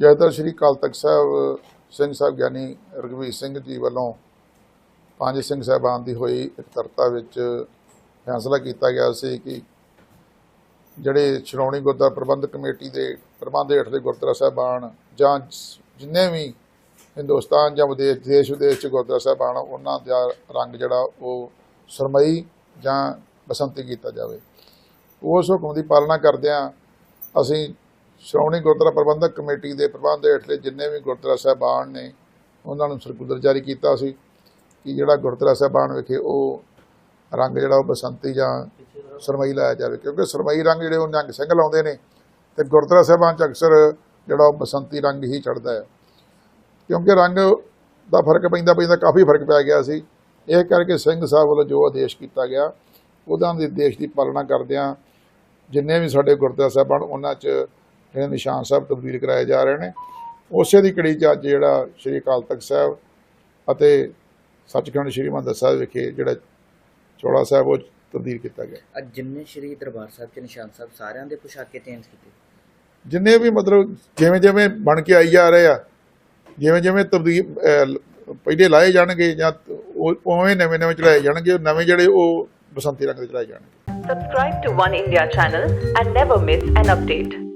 ਜੈਦਰ ਸ਼੍ਰੀ ਅਕਾਲ ਤਖਤ ਸਾਹਿਬ, ਸਿੰਘ ਸਾਹਿਬ ਗਿਆਨੀ ਰਘਵੀਰ ਸਿੰਘ ਜੀ ਵੱਲੋਂ ਪੰਜ ਸਿੰਘ ਸਾਹਿਬਾਨ ਦੀ ਹੋਈ ਇਕੱਤਰਤਾ ਵਿੱਚ ਫੈਸਲਾ ਕੀਤਾ ਗਿਆ ਸੀ ਕਿ ਜਿਹੜੇ ਸ਼੍ਰੋਮਣੀ ਗੁਰਦੁਆਰਾ ਪ੍ਰਬੰਧਕ ਕਮੇਟੀ ਦੇ ਪ੍ਰਬੰਧ ਹੇਠਲੇ ਗੁਰਦੁਆਰਾ ਸਾਹਿਬਾਨ ਜਾਂ ਜਿੰਨੇ ਵੀ ਹਿੰਦੁਸਤਾਨ ਜਾਂ ਵਿਦੇਸ਼, ਦੇਸ਼ ਵਿਦੇਸ਼ ਚ ਗੁਰਦੁਆਰਾ ਸਾਹਿਬਾਨ, ਉਹਨਾਂ ਦਾ ਰੰਗ ਜਿਹੜਾ ਉਹ ਸਰਮਈ ਜਾਂ ਬਸੰਤੀ ਕੀਤਾ ਜਾਵੇ। ਉਸ ਹੁਕਮ ਦੀ ਪਾਲਣਾ ਕਰਦਿਆਂ ਅਸੀਂ ਸ਼੍ਰੋਮਣੀ ਗੁਰਦੁਆਰਾ ਪ੍ਰਬੰਧਕ ਕਮੇਟੀ ਦੇ ਪ੍ਰਬੰਧ ਹੇਠਲੇ ਜਿੰਨੇ ਵੀ ਗੁਰਦੁਆਰਾ ਸਾਹਿਬਾਨ ਨੇ, ਉਹਨਾਂ ਨੂੰ ਸਰਕੂਲਰ ਜਾਰੀ ਕੀਤਾ ਸੀ ਕਿ ਜਿਹੜਾ ਗੁਰਦੁਆਰਾ ਸਾਹਿਬਾਨ ਵਿਖੇ ਉਹ ਰੰਗ ਜਿਹੜਾ ਉਹ ਬਸੰਤੀ ਜਾਂ ਸਰਮਈ ਲਾਇਆ ਜਾਵੇ, ਕਿਉਂਕਿ ਸਰਮਈ ਰੰਗ ਜਿਹੜੇ ਉਹ ਨਿਹੰਗ ਸਿੰਘ ਲਾਉਂਦੇ ਨੇ ਤੇ ਗੁਰਦੁਆਰਾ ਸਾਹਿਬਾਨ ਚ ਅਕਸਰ ਜਿਹੜਾ ਉਹ ਬਸੰਤੀ ਰੰਗ ਹੀ ਚੜਦਾ ਹੈ। ਕਿਉਂਕਿ ਰੰਗ ਦਾ ਫ਼ਰਕ ਪੈਂਦਾ ਪੈਂਦਾ ਕਾਫੀ ਫ਼ਰਕ ਪੈ ਗਿਆ ਸੀ। ਇਹ ਕਰਕੇ ਸਿੰਘ ਸਾਹਿਬ ਵੱਲੋਂ ਜੋ ਆਦੇਸ਼ ਕੀਤਾ ਗਿਆ, ਉਹਦਾ ਦੇ ਦੇਸ਼ ਦੀ ਪਾਲਣਾ ਕਰਦਿਆਂ ਜਿੰਨੇ ਵੀ ਸਾਡੇ ਗੁਰਦੁਆਰਾ ਸਾਹਿਬਾਨ ਉਹਨਾਂ 'ਚ ਜਿਹੜੇ ਨਿਸ਼ਾਨ ਸਾਹਿਬ ਤਬਦੀਲ ਕਰਾਏ ਜਾ ਰਹੇ ਨੇ। ਉਸੇ ਦੀ ਕੜੀ 'ਚ ਅੱਜ ਜਿਹੜਾ ਸ਼੍ਰੀ ਅਕਾਲ ਤਖਤ ਸਾਹਿਬ ਅਤੇ ਸੱਚਖੰਡ ਸ਼੍ਰੀ ਹਰਿਮੰਦਰ ਸਾਹਿਬ ਵਿਖੇ ਜਿਹੜਾ ਚੋਲਾ ਸਾਹਿਬ ਉਹ ਤਬਦੀਲ ਕੀਤਾ ਗਿਆ। ਅੱਜ ਜਿੰਨੇ ਸ਼੍ਰੀ ਦਰਬਾਰ ਸਾਹਿਬ ਤੇ ਨਿਸ਼ਾਨ ਸਾਹਿਬ ਸਾਰਿਆਂ ਦੇ ਪੁਸ਼ਾਕੇ ਚੇਂਜ ਕੀਤੇ। ਜਿੰਨੇ ਵੀ ਮਤਲਬ ਜਿਵੇਂ ਜਿਵੇਂ ਬਣ ਕੇ ਆਈ ਜਾ ਰਹੇ ਆ ਜਿਵੇਂ ਜਿਵੇਂ ਤਬਦੀਲ ਪਹਿਲੇ ਲਾਏ ਜਾਣਗੇ ਜਾਂ ਉਹ- ਉਵੇਂ ਨਵੇਂ ਨਵੇਂ ਚਲਾਏ ਜਾਣਗੇ ਨਵੇਂ ਜਿਹੜੇ ਉਹ ਬਸੰਤੀ ਰੰਗ ਦੇ ਚਲਾਏ ਜਾਣਗੇ। Subscribe to One India channel and never miss an update.